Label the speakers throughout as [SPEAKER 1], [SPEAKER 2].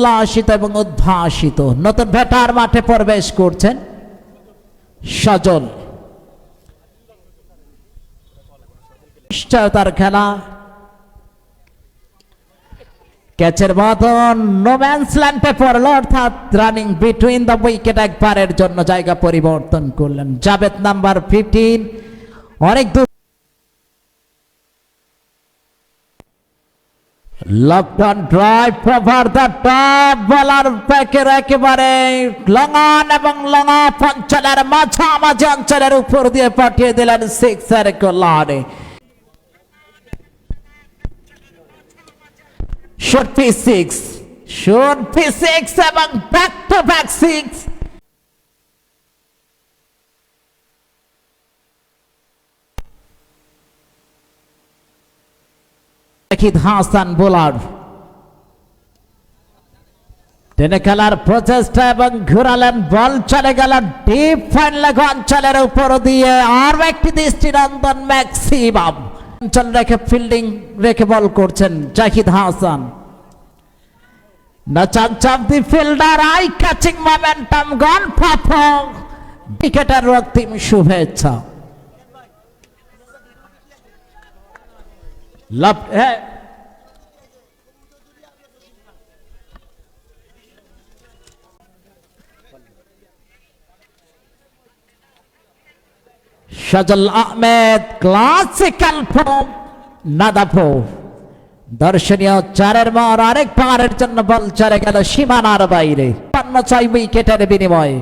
[SPEAKER 1] উল্লাসিত এবং উদ্ভাসিত। নতুন ভেটার মাঠে প্রবেশ করছেন সজল। নিশ্চয়তার খেলা। ক্যাচের মতন নোম্যান্স ল্যান্ডে পড়ল, অর্থাৎ রানিং বিটুইন দ্য উইকেট একবারের জন্য জায়গা পরিবর্তন করলেন। জাবেদ নাম্বার ফিফটিন অনেক দূর left hand drive over the top বলার প্যাকের একেবারে লং অন এবং লং অফ অঞ্চলের মাঝামাঝি অঞ্চলের উপর দিয়ে পাঠিয়ে দিলেন সিক্সের কল্যাণে should be six should be six এবং back to back six Jakid Hasan bowler. টেনে খেলার প্রচেষ্টা এবং ঘুরালেন বল চলে গেল ডিপ ফাইন লেগ অঞ্চলের উপর দিয়ে আর একটি দৃষ্টিনন্দন ম্যাক্সিমাম অঞ্চল রেখে ফিল্ডিং রেখে বল করছেন Zahid Hasan. chance of the fielder, eye catching momentum, gone papa. উইকেটের রক্তিম শুভেচ্ছা। লাভ হ্যাঁ। সজল আহমেদ ক্লাসিক্যাল ফর্ম নাদাফো দর্শনীয় চারের মার আরেক পারের জন্য বল চলে গেল সীমানার বাইরে পান্ন ছয় উইকেটের বিনিময়ে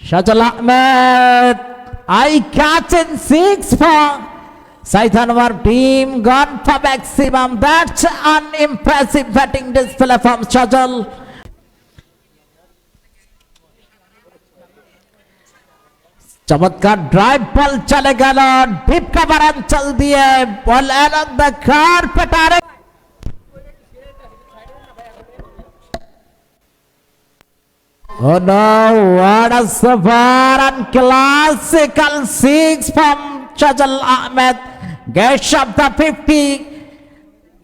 [SPEAKER 1] Sajal Ahmed I catch in six for Saithanwar team gone for maximum. That's an impressive batting display from Sajal. চমৎকার ড্রাইভ বল চলে গেল ডিপ কভার অঞ্চল দিয়ে বল এলং দ্য কার্পেট আর Oh no, what a safar and classical six from Chajal Ahmed. Gets up the 50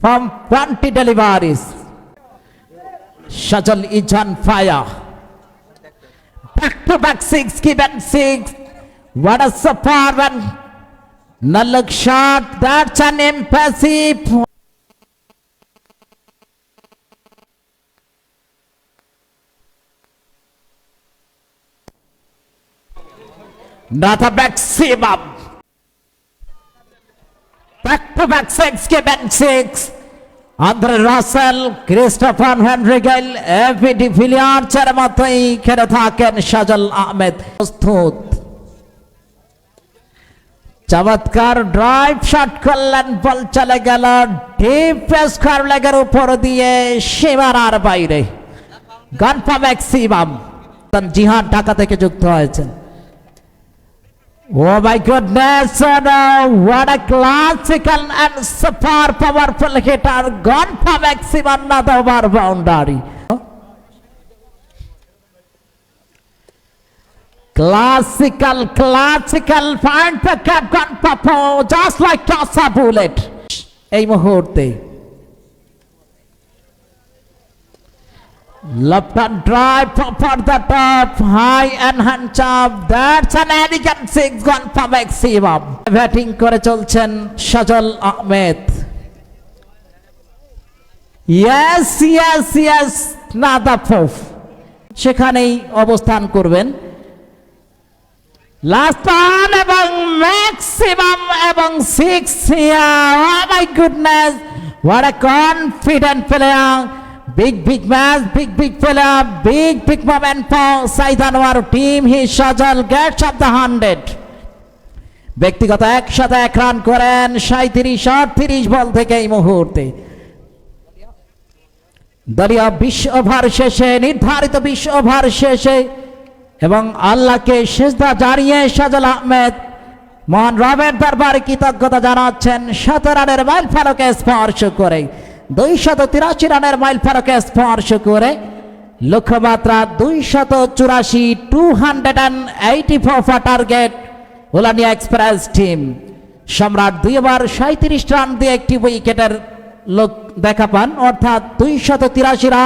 [SPEAKER 1] from 20 deliveries. Shajal is on fire. Back to back six, given six. What a superb and Nalak shot. That's an impressive. Not a maximum. Back to back six, given six. Andre Russell Christopher Henry Gayle AB de ফিলিয়ার্চের মতোই খেলে থাকেন সাজল আহমেদ প্রস্তুত চমৎকার drive shot করলেন বল চলে গেল deep square উপর দিয়ে সীমার আর বাইরে। গনফা ম্যাক্সিমাম তার জিহান ঢাকা থেকে যুক্ত হয়েছেন। ও my goodness what a classical and super powerful hitter গনফা maximum না দাও boundary Classical, classical pick up gone for just like toss a bullet. এই মুহূর্তে Left hand drive for the top, high and hand chop. That's an elegant six gone for maximum. Batting করে চলছেন Sajal Ahmed yes yes yes নাদাফুফ সেখানেই অবস্থান করবেন এবং maximum এবং six my goodness what a confident player Big, big match, big, big fella, big, big moment for Said Anwar team. He Shajal gets up the hundred. ব্যক্তিগত একসাথে এক run করেন সাঁত্রিশ আটত্রিশ বল থেকে এই মুহূর্তে দলীয় বিশ ওভার শেষে নির্ধারিত বিশ ওভার শেষে এবং আল্লাহকে শেষদা জানিয়ে সাজল আহমেদ। মহান রবের দরবারে কৃতজ্ঞতা জানাচ্ছেন শত রানের মাইল ফলকে স্পর্শ করে, দুইশত তিরাশি রানের মাইল ফলকে স্পর্শ করে, লক্ষ্যমাত্রা দুইশত চুরাশি two hundred and eighty four target ওলানিয়া express team. সম্রাট দুইবার সাঁত্রিশ রান দিয়ে একটি উইকেটের লোক দেখা পান, অর্থাৎ দুইশত তিরাশি রান।